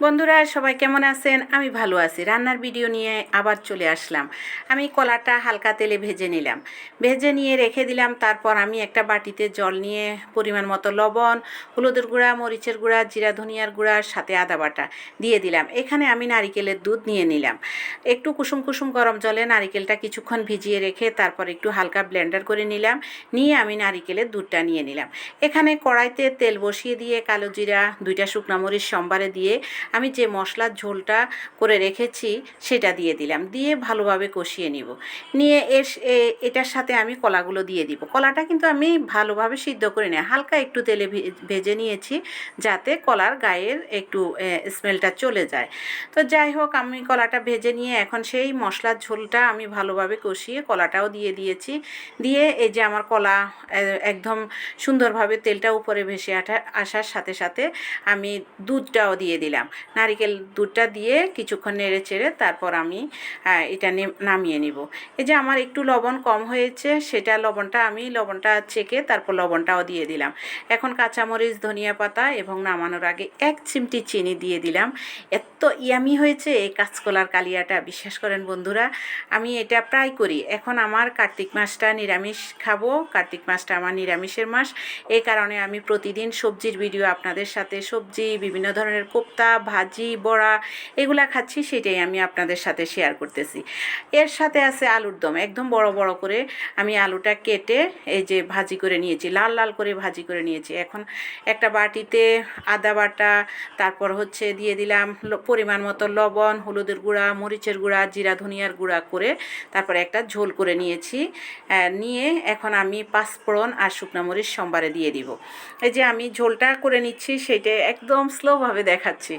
বন্ধুরা, সবাই কেমন আছেন? আমি ভালো আছি। রান্নার ভিডিও নিয়ে আবার চলে আসলাম। আমি কলাটা হালকা তেলে ভেজে নিলাম। ভেজে নিয়ে রেখে দিলাম। তারপর আমি একটা বাটিতে জল নিয়ে পরিমাণ মতো লবণ, হলুদের গুঁড়া, মরিচের গুঁড়া, জিরা, ধনিয়ার গুঁড়ার সাথে আদা বাটা দিয়ে দিলাম। এখানে আমি নারিকেলের দুধ নিয়ে নিলাম। একটু কুসুম কুসুম গরম জলে নারিকেলটা কিছুক্ষণ ভিজিয়ে রেখে তারপর একটু হালকা ব্লেন্ডার করে নিলাম। নিয়ে আমি নারিকেলের দুধটা নিয়ে নিলাম। এখানে কড়াইতে তেল বসিয়ে দিয়ে কালো জিরা, দুইটা শুকনো মরিচ, সম্বারে দিয়ে আমি যে মশলার ঝোলটা করে রেখেছি সেটা দিয়ে দিলাম। দিয়ে ভালোভাবে কষিয়ে নিব। নিয়ে এর এটার সাথে আমি কলাগুলো দিয়ে দিব। কলাটা কিন্তু আমি ভালোভাবে সিদ্ধ করে নিই। হালকা একটু তেলে ভেজে নিয়েছি যাতে কলার গায়ের একটু স্মেলটা চলে যায়। তো যাই হোক, আমি কলাটা ভেজে নিয়ে এখন সেই মশলার ঝোলটা আমি ভালোভাবে কষিয়ে কলাটাও দিয়ে দিয়েছি। দিয়ে এই যে আমার কলা একদম সুন্দরভাবে তেলটা উপরে ভেসে আঠা, আসার সাথে সাথে আমি দুধটাও দিয়ে দিলাম। নারিকেল দুধটা দিয়ে কিছুক্ষণ নেড়ে চেড়ে তারপর আমি এটা নামিয়ে নিব। এই যে আমার একটু লবণ কম হয়েছে, সেটা লবণটা আমি, লবণটা চেকে তারপর লবণটাও দিয়ে দিলাম। এখন কাঁচামরিচ, ধনিয়া পাতা এবং নামানোর আগে এক চিমটি চিনি দিয়ে দিলাম। এত ইয়ামি হয়েছে এই কাঁচকলার কালিয়াটা, বিশ্বাস করেন বন্ধুরা, আমি এটা প্রায় করি। এখন আমার কার্তিক মাসটা নিরামিষ খাব, কার্তিক মাসটা আমার নিরামিষের মাস। এই কারণে আমি প্রতিদিন সবজির ভিডিও আপনাদের সাথে, সবজি, বিভিন্ন ধরনের কোপ্তা ভাজি, বড়া এগুলা খাচ্ছি, সেটাই আমি আপনাদের সাথে শেয়ার করতেছি। এর সাথে আছে আলুর দম, একদম বড় বড় করে আমি আলুটা কেটে এই যে ভাজি করে নিয়েছি, লাল লাল করে ভাজি করে নিয়েছি। এখন একটা বাটিতে আদা বাটা, তারপর হচ্ছে দিয়ে দিলাম পরিমাণ মতো লবণ, হলুদের গুঁড়া, মরিচের গুঁড়া, জিরা, ধনিয়ার গুঁড়া করে তারপরে একটা ঝোল করে নিয়েছি। নিয়ে এখন আমি পাঁচফোড়ন আর শুকনো মরিচ সোমবারে দিয়ে দিব। এই যে আমি ঝোলটা করে নিচ্ছি, সেটা একদম স্লোভাবে দেখাচ্ছি।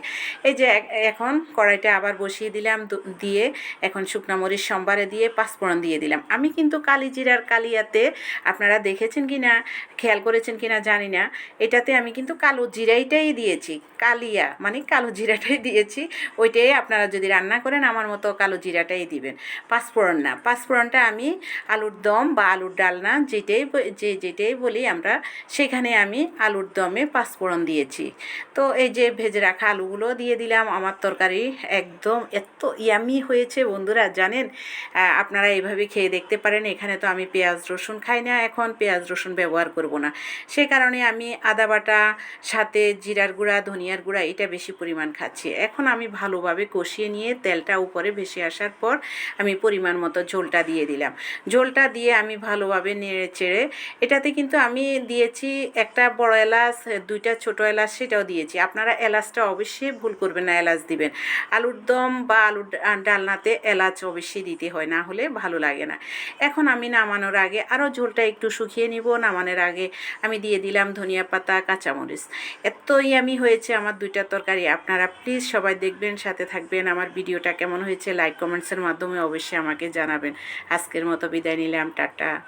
এই যে এখন কড়াইটা আবার বসিয়ে দিলাম দিয়ে এখন শুকনো মরিচ সোমবারে দিয়ে পাঁচফোড়ন দিয়ে দিলাম। আমি কিন্তু কালি জিরার কালিয়াতে আপনারা দেখেছেন কি না খেয়াল করেছেন কি না জানি না, এটাতে আমি কিন্তু কালো জিরাইটাই দিয়েছি, কালিয়া মানে কালো জিরাটাই দিয়েছি, ওইটাই আপনারা যদি রান্না করেন আমার মতো কালো জিরাটাই দিবেন। পাঁচফোড়ন না, পাঁচফোড়নটা আমি আলুর দম বা আলুর ডালনা যেটাই যে যেটাই বলি আমরা, সেখানে আমি আলুর দমে পাঁচফোড়ন দিয়েছি। তো এই যে ভেজে রাখা আলুগুলো দিয়ে দিলাম আমার তরকারি। একদম এত ইয়ামি হয়েছে বন্ধুরা, জানেন? আপনারা এইভাবে খেয়ে দেখতে পারেন। এখানে তো আমি পেঁয়াজ রসুন খাই না, এখন পেঁয়াজ রসুন ব্যবহার করব না। সে কারণে আমি আদা বাটা, সাথে জিরার গুঁড়া, ধনিয়ার গুঁড়া, এটা বেশি পরিমাণ খাচ্ছি। এখন আমি ভালোভাবে কষিয়ে নিয়ে তেলটা উপরে ভেসে আসার পর আমি পরিমাণ মতো ঝোলটা দিয়ে দিলাম। ঝোলটা দিয়ে আমি ভালোভাবে নেড়ে চেড়ে, এটাতে কিন্তু আমি দিয়েছি একটা বড় এলাচ, দুইটা ছোট এলাচ, সেটাও দিয়েছি। আপনারা এলাচটা অবশ্যই ভুল করবেন না, এলাচ দিবেন। আলুর দম বা আলুর ডালনাতে এলাচ অবশ্যই দিতে হয়, না হলে ভালো লাগে না। এখন আমি নামানোর আগে আরও ঝোলটা একটু শুকিয়ে নিব। নামানোর আগে আমি দিয়ে দিলাম ধনিয়া পাতা, কাঁচামরিচ। এতই আমি হয়েছে আমার দুইটা তরকারি। আপনারা প্লিজ সবাই দেখবেন, সাথে থাকবেন। আমার ভিডিওটা কেমন হয়েছে লাইক কমেন্টসের মাধ্যমে অবশ্যই আমাকে জানাবেন। আজকের মতো বিদায় নিলাম, টাটা।